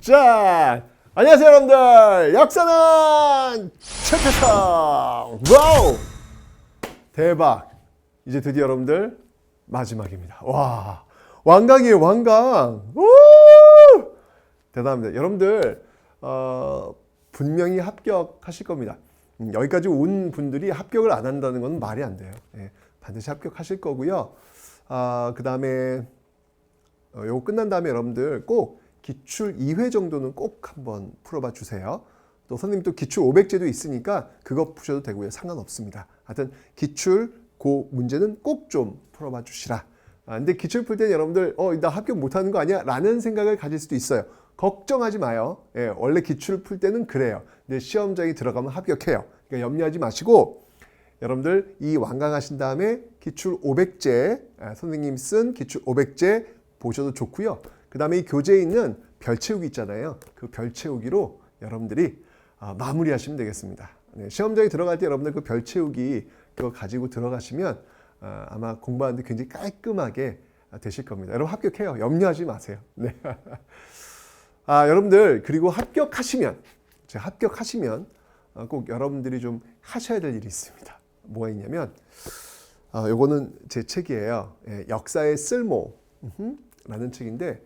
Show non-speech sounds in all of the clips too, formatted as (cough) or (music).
자, 안녕하세요 여러분들. 역사는 최태성. 와우. 대박. 이제 드디어 여러분들 마지막입니다. 와, 완강이에요 완강. 우! 대단합니다. 여러분들 어, 분명히 합격하실 겁니다. 음, 여기까지 온 분들이 합격을 안 한다는 건 말이 안 돼요. 예, 반드시 합격하실 거고요. 아, 그 다음에 어, 요거 끝난 다음에 여러분들 꼭 기출 2회 정도는 꼭 한번 풀어봐 주세요. 또 선생님 또 기출 500제도 있으니까 그거 푸셔도 되고요. 상관없습니다. 하여튼 기출 그 문제는 꼭 좀 풀어봐 주시라. 아, 근데 기출 풀 때는 여러분들 어, 나 합격 못하는 거 아니야? 라는 생각을 가질 수도 있어요. 걱정하지 마요. 예, 원래 기출 풀 때는 그래요. 근데 시험장에 들어가면 합격해요. 그러니까 염려하지 마시고 여러분들 이 완강하신 다음에 기출 500제 아, 선생님 쓴 기출 500제 보셔도 좋고요. 그 다음에 이 교재에 있는 별 채우기 있잖아요. 그 별 채우기로 여러분들이 아, 마무리하시면 되겠습니다. 네, 시험장에 들어갈 때 여러분들 그 별 채우기 그거 가지고 들어가시면 아, 아마 공부하는데 굉장히 깔끔하게 아, 되실 겁니다. 여러분 합격해요. 염려하지 마세요. 네. (laughs) 아, 여러분들 그리고 합격하시면 이제 합격하시면 어, 꼭 여러분들이 좀 하셔야 될 일이 있습니다. 뭐가 있냐면 아, 요거는 제 책이에요. 예, 역사의 쓸모 음흠, 라는 책인데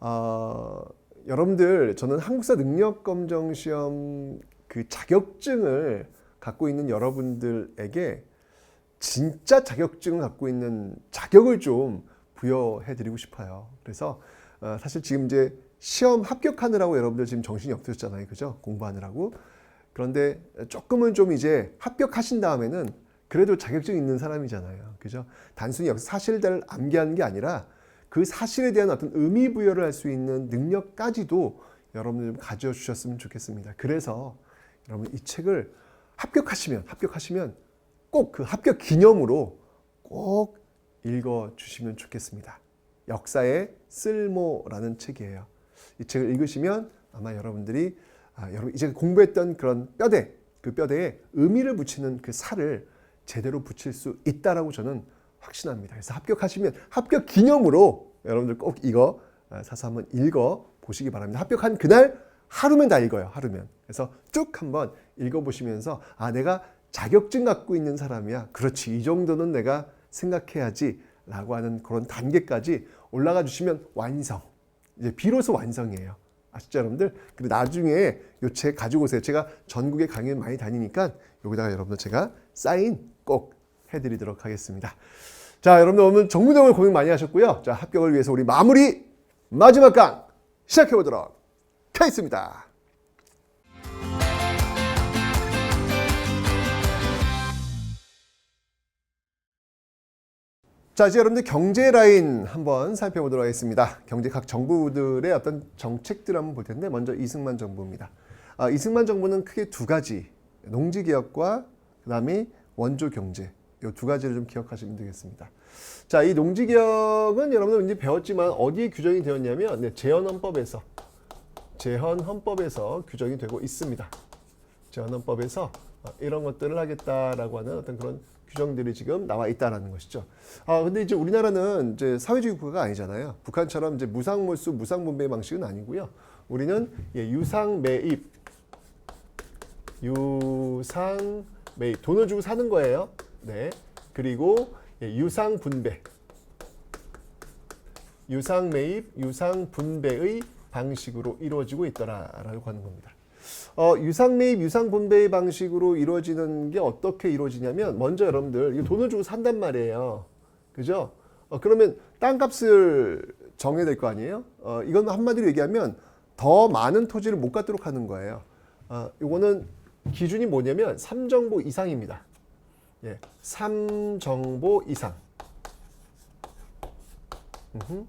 어, 여러분들 저는 한국사 능력 검정 시험 그 자격증을 갖고 있는 여러분들에게 진짜 자격증을 갖고 있는 자격을 좀 부여해 드리고 싶어요. 그래서 어, 사실 지금 이제 시험 합격하느라고 여러분들 지금 정신이 없으셨잖아요. 그죠? 공부하느라고. 그런데 조금은 좀 이제 합격하신 다음에는 그래도 자격증 있는 사람이잖아요. 그죠? 단순히 여기서 사실들을 암기하는 게 아니라 그 사실에 대한 어떤 의미 부여를 할 수 있는 능력까지도 여러분들 좀 가져주셨으면 좋겠습니다. 그래서 여러분 이 책을 합격하시면 합격하시면 꼭 그 합격 기념으로 꼭 읽어 주시면 좋겠습니다. 역사의 쓸모라는 책이에요. 이 책을 읽으시면 아마 여러분들이 아, 여러분 이제 공부했던 그런 뼈대 그 뼈대에 의미를 붙이는 그 살을 제대로 붙일 수 있다라고 저는 확신합니다. 그래서 합격하시면 합격 기념으로 여러분들 꼭 이거 아, 사서 한번 읽어 보시기 바랍니다. 합격한 그날 하루면 다 읽어요. 하루면. 그래서 쭉 한번 읽어 보시면서 아 내가 자격증 갖고 있는 사람이야. 그렇지. 이 정도는 내가 생각해야지 라고 하는 그런 단계까지 올라가 주시면 완성. 이제 비로소 완성이에요. 아시죠, 여러분들? 그리고 나중에 요 책 가지고 오세요. 제가 전국에 강연 많이 다니니까 여기다가 여러분들 제가 사인 꼭 해드리도록 하겠습니다. 자, 여러분들 오늘 정무정을 고민 많이 하셨고요. 자, 합격을 위해서 우리 마무리 마지막 강 시작해 보도록 하겠습니다. 자, 이제 여러분들 경제 라인 한번 살펴보도록 하겠습니다. 경제 각 정부들의 어떤 정책들 한번 볼 텐데 먼저 이승만 정부입니다. 아, 이승만 정부는 크게 두 가지 농지 개혁과 그다음에 원조 경제 이 두 가지를 좀 기억하시면 되겠습니다. 자, 이 농지 개혁은 여러분들 이제 배웠지만 어디에 규정이 되었냐면 네, 재헌헌법에서 재헌헌법에서 규정이 되고 있습니다. 재헌헌법에서 어, 이런 것들을 하겠다라고 하는 어떤 그런 규정들이 지금 나와 있다라는 것이죠. 아 근데 이제 우리나라는 이제 사회주의 국가가 아니잖아요. 북한처럼 이제 무상몰수, 무상분배 방식은 아니고요. 우리는 예, 유상 매입, 유상 매입 돈을 주고 사는 거예요. 네. 그리고 예, 유상 분배, 유상 매입, 유상 분배의 방식으로 이루어지고 있더라라고 하는 겁니다. 어, 유상 매입, 유상 분배의 방식으로 이루어지는 게 어떻게 이루어지냐면 먼저 여러분들 이거 돈을 주고 산단 말이에요. 그죠? 어, 그러면 땅값을 정해야 될 거 아니에요? 어, 이건 한마디로 얘기하면 더 많은 토지를 못 갖도록 하는 거예요. 어, 이거는 기준이 뭐냐면 삼정보 이상입니다. 예, 삼정보 이상. 음흠.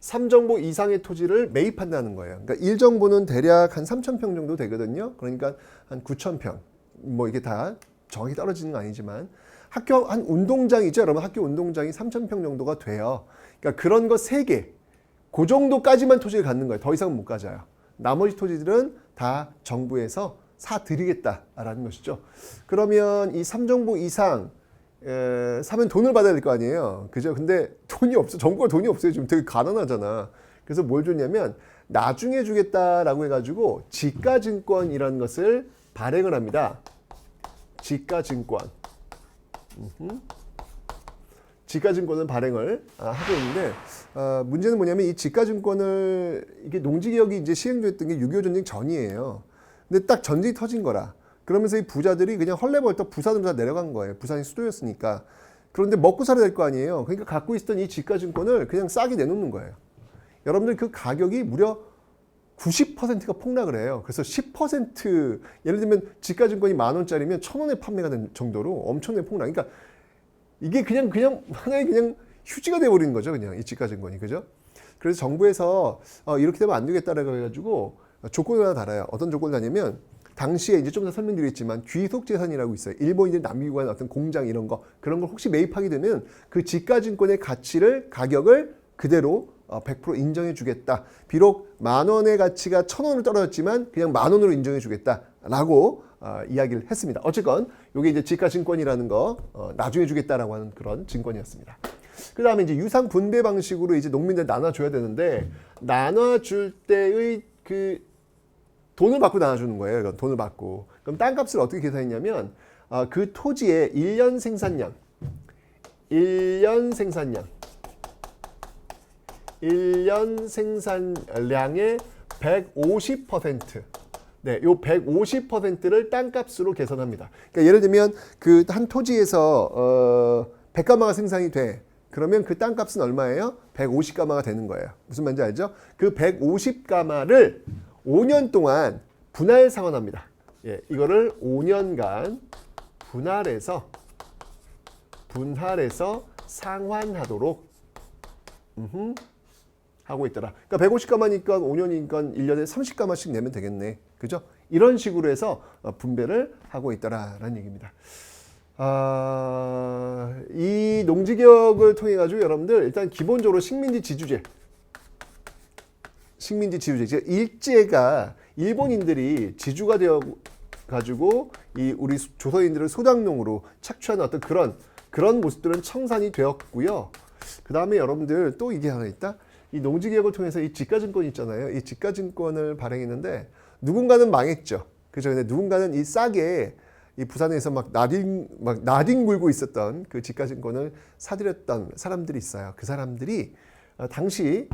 3정보 이상의 토지를 매입한다는 거예요. 그러니까 1정보는 대략 한 3천 평 정도 되거든요. 그러니까 한 9천 평. 뭐 이게 다 정확히 떨어지는 건 아니지만 학교 한 운동장이죠. 여러분 학교 운동장이 3천 평 정도가 돼요. 그러니까 그런 거세 개. 그 정도까지만 토지를 갖는 거예요. 더 이상은 못 가져요. 나머지 토지들은 다 정부에서 사 드리겠다라는 것이죠. 그러면 이 3정보 이상 에, 사면 돈을 받아야 될 거 아니에요. 그죠? 근데 돈이 없어. 정부가 돈이 없어요. 지금 되게 가난하잖아. 그래서 뭘 줬냐면 나중에 주겠다라고 해가지고 지가증권이라는 것을 발행을 합니다. 지가증권. 지가증권을 발행을 아, 하고 있는데 아, 문제는 뭐냐면 이 지가증권을 이게 농지개혁이 이제 시행됐던 게 6.25 전쟁 전이에요. 근데 딱 전쟁이 터진 거라. 그러면서 이 부자들이 그냥 헐레벌떡 부산으로 다 내려간 거예요. 부산이 수도였으니까. 그런데 먹고 살아야 될 거 아니에요. 그러니까 갖고 있었던 이 지가증권을 그냥 싸게 내놓는 거예요. 여러분들 그 가격이 무려 90%가 폭락을 해요. 그래서 10% 예를 들면 지가증권이 만 원짜리면 천 원에 판매가 된 정도로 엄청난 폭락. 그러니까 이게 그냥 그냥 하나의 그냥 휴지가 돼 버리는 거죠. 그냥 이 지가증권이 그죠? 그래서 정부에서 어, 이렇게 되면 안 되겠다라고 해가지고 조건을 하나 달아요. 어떤 조건을 다냐면 당시에 이제 좀 더 설명드렸지만 귀속 재산이라고 있어요. 일본인들이 남기고 간 어떤 공장 이런 거 그런 걸 혹시 매입하게 되면 그 지가증권의 가치를 가격을 그대로 어, 100% 인정해 주겠다. 비록 만 원의 가치가 천 원을 떨어졌지만 그냥 만 원으로 인정해 주겠다라고 어, 이야기를 했습니다. 어쨌건 이게 이제 지가증권이라는 거 어, 나중에 주겠다라고 하는 그런 증권이었습니다. 그 다음에 이제 유상 분배 방식으로 이제 농민들 나눠줘야 되는데 나눠줄 때의 그 돈을 받고 나눠주는 거예요. 이건 돈을 받고. 그럼 땅값을 어떻게 계산했냐면 어, 그 토지의 1년 생산량, 1년 생산량, 1년 생산량의 150%. 네, 요 150%를 땅값으로 계산합니다. 그러니까 예를 들면 그 한 토지에서 어 100가마가 생산이 돼. 그러면 그 땅값은 얼마예요? 150가마가 되는 거예요. 무슨 말인지 알죠? 그 150가마를 5년 동안 분할 상환합니다. 예, 이거를 5년간 분할해서 분할해서 상환하도록 음흠, 하고 있더라. 그러니까 150가마니까 5년이니까 1년에 30가마씩 내면 되겠네. 그죠? 이런 식으로 해서 어, 분배를 하고 있더라라는 얘기입니다. 아, 이 농지개혁을 통해 가지고 여러분들 일단 기본적으로 식민지 지주제 식민지 지주제 즉 일제가 일본인들이 지주가 되어 가지고 이 우리 조선인들을 소장농으로 착취하는 어떤 그런 그런 모습들은 청산이 되었고요. 그 다음에 여러분들 또 이게 하나 있다. 이 농지개혁을 통해서 이 지가증권 있잖아요. 이 지가증권을 발행했는데 누군가는 망했죠. 그죠? 근데 누군가는 이 싸게 이 부산에서 막 나뒹 막 나뒹굴고 있었던 그 지가증권을 사들였던 사람들이 있어요. 그 사람들이 어, 당시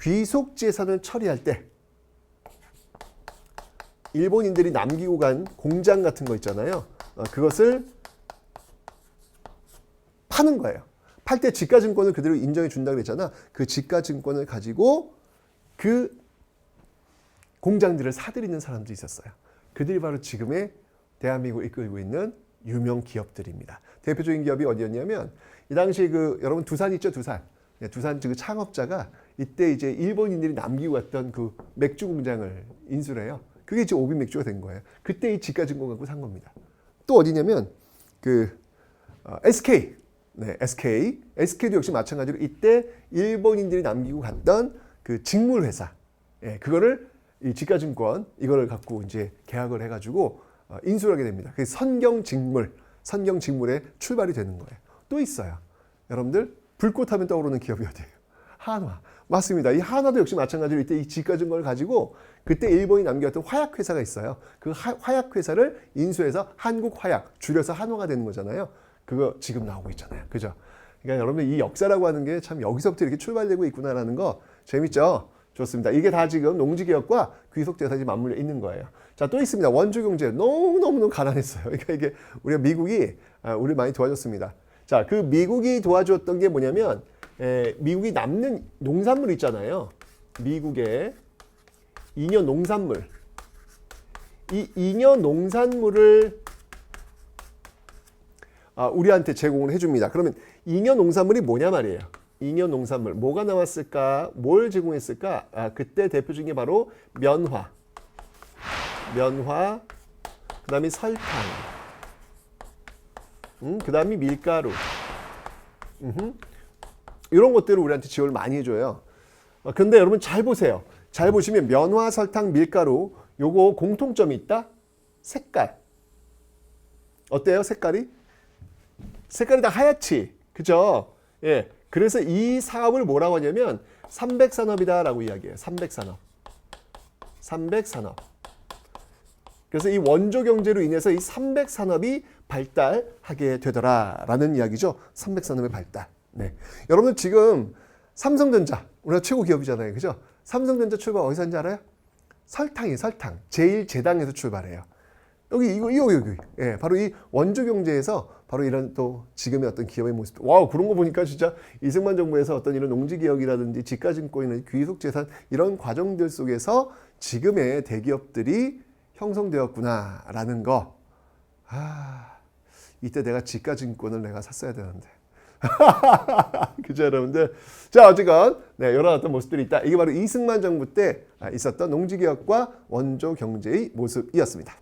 귀속 재산을 처리할 때 일본인들이 남기고 간 공장 같은 거 있잖아요. 어, 그것을 파는 거예요. 팔 때 지가증권을 그대로 인정해 준다 그랬잖아. 그 지가증권을 가지고 그 공장들을 사들이는 사람들이 있었어요. 그들이 바로 지금의 대한민국을 이끌고 있는 유명 기업들입니다. 대표적인 기업이 어디였냐면 이 당시 그 여러분 두산 있죠 두산. 네, 두산 그 창업자가 이때 이제 일본인들이 남기고 갔던 그 맥주 공장을 인수를 해요. 그게 이제 오비 맥주가 된 거예요. 그때 이 지가 증권 갖고 산 겁니다. 또 어디냐면 그 어, SK 네, SK. SK도 역시 마찬가지로 이때 일본인들이 남기고 갔던 그 직물 회사. 예, 그거를 이 지가증권 이거를 갖고 이제 계약을 해 가지고 어, 인수를 하게 됩니다. 그게 선경 직물, 선경 직물의 출발이 되는 거예요. 또 있어요. 여러분들 불꽃 하면 떠오르는 기업이 어디예요? 한화. 맞습니다. 이 한화도 역시 마찬가지로 이때 이 지가증권을 가지고 그때 일본이 남겼던 화약 회사가 있어요. 그 하, 화약 회사를 인수해서 한국 화약 줄여서 한화가 되는 거잖아요. 그거 지금 나오고 있잖아요. 그죠? 그러니까 여러분 이 역사라고 하는 게 참 여기서부터 이렇게 출발되고 있구나라는 거 재밌죠? 좋습니다. 이게 다 지금 농지개혁과 귀속재산이 맞물려 있는 거예요. 자, 또 있습니다. 원조경제. 너무너무 가난했어요. (laughs) 그러니까 이게 우리가 미국이, 아, 우리 많이 도와줬습니다. 자, 그 미국이 도와줬던 게 뭐냐면, 에, 미국이 남는 농산물 있잖아요. 미국의 잉여 농산물. 이 잉여 농산물을 아, 우리한테 제공을 해줍니다. 그러면 잉여 농산물이 뭐냐 말이에요. 잉여 농산물 뭐가 나왔을까? 뭘 제공했을까? 아, 그때 대표적인 게 바로 면화, 면화, 그다음에 설탕, 음, 그 다음에 밀가루, 음흠. 이런 것들을 우리한테 지원을 많이 해줘요. 어, 근데 여러분 잘 보세요. 잘 보시면 면화, 설탕, 밀가루 요거 공통점이 있다. 색깔. 어때요? 색깔이? 색깔이 다 하얗지. 그죠? 예. 그래서 이 사업을 뭐라고 하냐면 300산업이다 라고 이야기해요. 300산업. 300산업. 그래서 이 원조 경제로 인해서 이 300산업이 발달하게 되더라라는 이야기죠. 300산업의 발달. 네. 여러분들 지금 삼성전자 우리가 최고 기업이잖아요. 그죠? 삼성전자 출발 어디서 하는지 알아요? 설탕이 설탕. 제일제당에서 출발해요. 여기 이거 이거 여기 예 바로 이 원조 경제에서 바로 이런 또 지금의 어떤 기업의 모습 와우 그런 거 보니까 진짜 이승만 정부에서 어떤 이런 농지 개혁이라든지 지가증권이나 귀속 재산 이런 과정들 속에서 지금의 대기업들이 형성되었구나라는 거. 아 이때 내가 지가증권을 내가 샀어야 되는데. (laughs) 그죠 여러분들? 자 어쨌건 네 이런 어떤 모습들이 있다. 이게 바로 이승만 정부 때 아, 있었던 농지개혁과 원조 경제의 모습이었습니다